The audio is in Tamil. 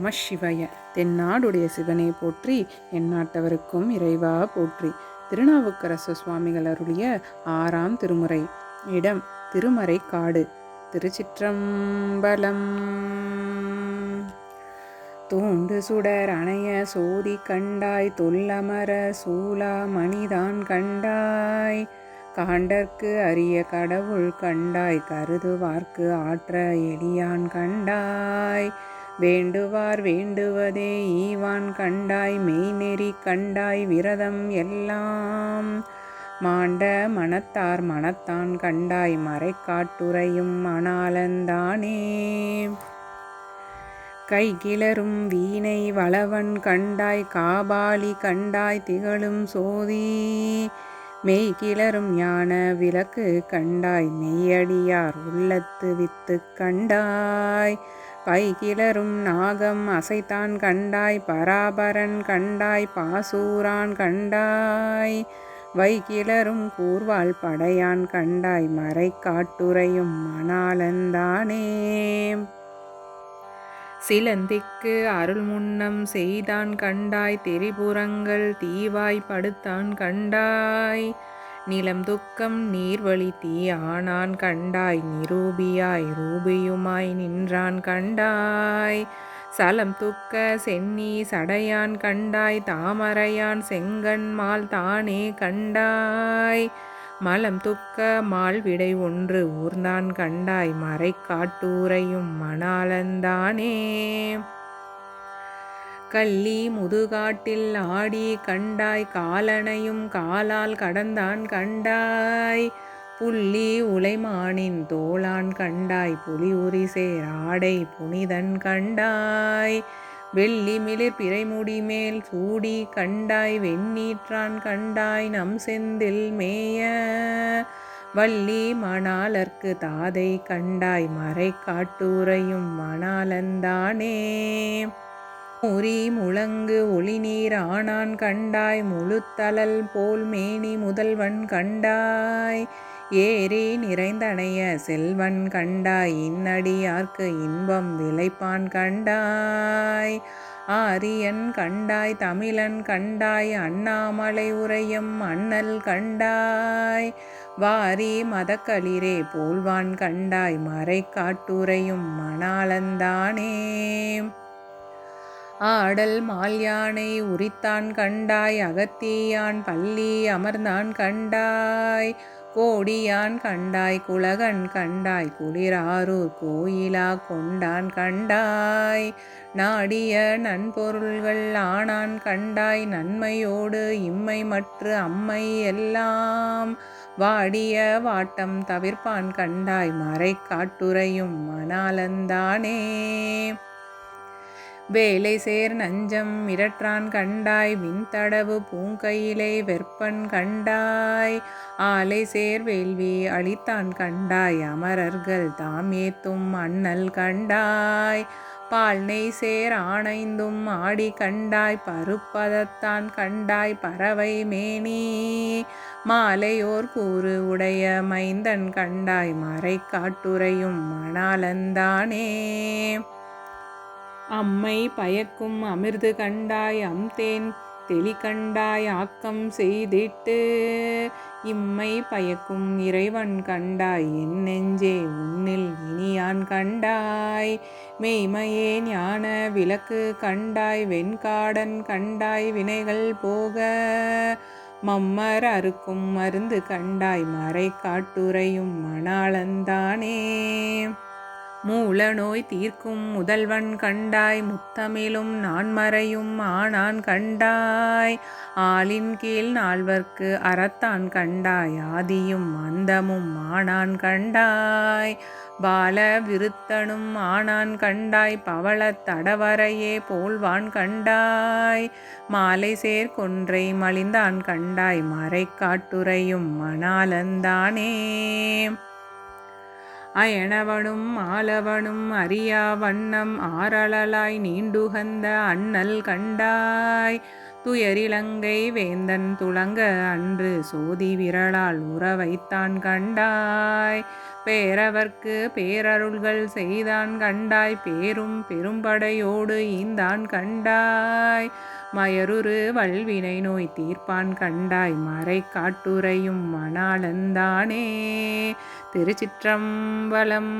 நம சிவய. தென்னாடுடைய சிவனை போற்றி எந்நாட்டவருக்கும் இறைவா போற்றி. திருநாவுக்கரசு சுவாமிகள் அருளிய ஆறாம் திருமுறை. இடம் திருமறை காடு. திருச்சிற்றம்பலம். தூண்டு சுடர் அணைய சோதி கண்டாய் தொல்லமர சூலா மணிதான் கண்டாய். காண்டற்கு அரிய கடவுள் கண்டாய் கருதுவார்க்கு ஆற்ற எளியான் கண்டாய். வேண்டுவார் வேண்டுவதே ஈவான் கண்டாய் மெய்நெறி கண்டாய் விரதம் எல்லாம் மாண்ட மனத்தார் மனத்தான் கண்டாய் மறைக்காட்டுரையும் மணாலந்தானே கைகிளரும் வீணை வளவன் கண்டாய் காபாலி கண்டாய் திகழும் சோதி மெய் கிளரும் ஞான விளக்கு கண்டாய் மெய்யடியார் உள்ளத்து வித்து கண்டாய். பைகிளரும் நாகம் அசைத்தான் கண்டாய் பராபரன் கண்டாய் பாசூரான் கண்டாய். வைகிளரும் கூர்வாள் படையான் கண்டாய் மறை காட்டுரையும் மணாலந்தானே சிலந்திக்கு அருள் முன்னம் செய்தான் கண்டாய் திரிபுரங்கள் தீவாய் படுத்தான் கண்டாய். நிலம் துக்கம் நீர்வழி தீ ஆனான் கண்டாய் நிரூபியாய் ரூபியுமாய் நின்றான் கண்டாய். சலம் துக்க சென்னி சடையான் கண்டாய் தாமரையான் செங்கன்மால் தானே கண்டாய். மலம் துக்க மால் விடை ஒன்று ஊர்ந்தான் கண்டாய் மறை காட்டூரையும் மணாலந்தானே கள்ளி முதுகாட்டில் ஆடி கண்டாய் காலனையும் காலால் கடந்தான் கண்டாய். புள்ளி உலைமானின் தோளான் கண்டாய் புலி உரிசேர் ஆடை புனிதன் கண்டாய். வெள்ளி மிளிர் பிறைமுடி மேல் சூடி கண்டாய் வெண்ணீற்றான் கண்டாய் நம் செந்தில் மேய. வள்ளி மணாலர்க்கு தாதை கண்டாய் மறை காட்டுரையும் மணாலந்தானே. முறி முழங்கு ஒளிநீர் ஆனான் கண்டாய் முழுத்தலல் போல் மேனி முதல்வன் கண்டாய். ஏறி நிறைந்தனைய செல்வன் கண்டாய் இன்னடியார்க்கு இன்பம் விளைப்பான் கண்டாய். ஆரியன் கண்டாய் தமிழன் கண்டாய் அண்ணாமலை உரையும் அண்ணல் கண்டாய். வாரி மதக்களிரே போல்வான் கண்டாய் மறை காட்டுரையும் மணாளந்தானே ஆடல் மால்யானை உரித்தான் கண்டாய் அகத்தியான் பள்ளி அமர்ந்தான் கண்டாய் கோடியான் கண்டாய் குலகன் கண்டாய் குளிராரூர் கோயிலா கொண்டான் கண்டாய் நாடிய நன்பொருள்கள் ஆனான் கண்டாய் நன்மையோடு இம்மை மற்ற அம்மை எல்லாம் வாடிய வாட்டம் தவிர்ப்பான் கண்டாய் மறை காட்டுரையும் மணாலந்தானே. வேலை சேர் நஞ்சம் மிரற்றான் கண்டாய் மின்தடவு பூங்கையிலே வெற்பன் கண்டாய். ஆலை சேர் வேள்வி அளித்தான் கண்டாய் அமரர்கள் தாம் ஏத்தும் அண்ணல் கண்டாய். பால் நெய் சேர் ஆணைந்தும் ஆடி கண்டாய் பருப்பதத்தான் கண்டாய் பறவை மேனி. மாலையோர் கூறு உடைய மைந்தன் கண்டாய் மறை காட்டுரையும் மணாலந்தானே அம்மை பயக்கும் அமிர்து கண்டாய் அம்தேன் தெளி கண்டாய் ஆக்கம் செய்திட்டு. இம்மை பயக்கும் இறைவன் கண்டாய் என் நெஞ்சே உன்னில் இனியான் கண்டாய். மெய்மையே ஞான விளக்கு கண்டாய் வெண்காடன் கண்டாய் வினைகள் போக. மம்மர் அறுக்கும் மருந்து கண்டாய் மறை காட்டுரையும் மணாளந்தானே மூல நோய் தீர்க்கும் முதல்வன் கண்டாய் முத்தமிழும் நான்மறையும் ஆனான் கண்டாய். ஆளின் கீழ் நால்வர்க்கு அறத்தான் கண்டாய் ஆதியும் அந்தமும் ஆனான் கண்டாய். பால விருத்தனும் ஆனான் கண்டாய் பவளத் தடவரையே போல்வான் கண்டாய். மாலை சேர் கொன்றை மலிந்தான் கண்டாய் மறை காட்டுரையும் மணாலந்தானே. அயனவனும் ஆலவனும் அறியா வண்ணம் ஆரளலாய் நீண்டுகந்த அண்ணல் கண்டாய். துயரிலங்கை வேந்தன் துளங்க அன்று சோதி விரலால் உற வைத்தான் கண்டாய். பேரவர்க்கு பேரருள்கள் செய்தான் கண்டாய். பேரும் பெரும்படையோடு ஈந்தான் கண்டாய். மயருரு வல்வினை நோய் தீர்ப்பான் கண்டாய். மறை காட்டுரையும் மணாளந்தானே. திருச்சிற்றம்பலம்